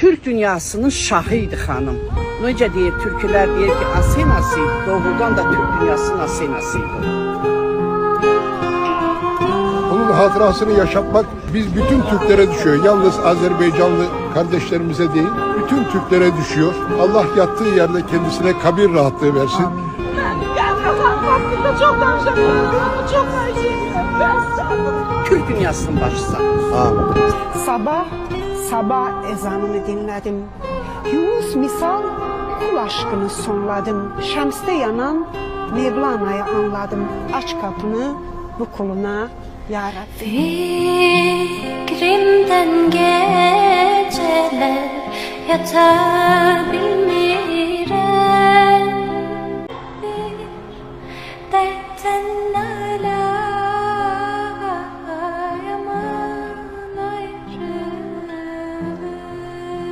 Türk dünyasının şahıydı hanım. Necə deyir, türkülər deyir ki, Asenası doğrudan da Türk dünyasının Asenasıydı. Onun hatırasını yaşatmak biz bütün Türklere düşüyor. Yalnız Azerbaycanlı kardeşlerimize değil, bütün Türklere düşüyor. Allah yattığı yerde kendisine kabir rahatlığı versin. Türk dünyasının başçısı. Sabah, sabah ezanını dinledim. Yunus misal kul aşkını sonladım. Şemste yanan Mevlana'yı anladım. Aç kapını bu kuluna ya Rabbi. Fikrimden geceler yatar bir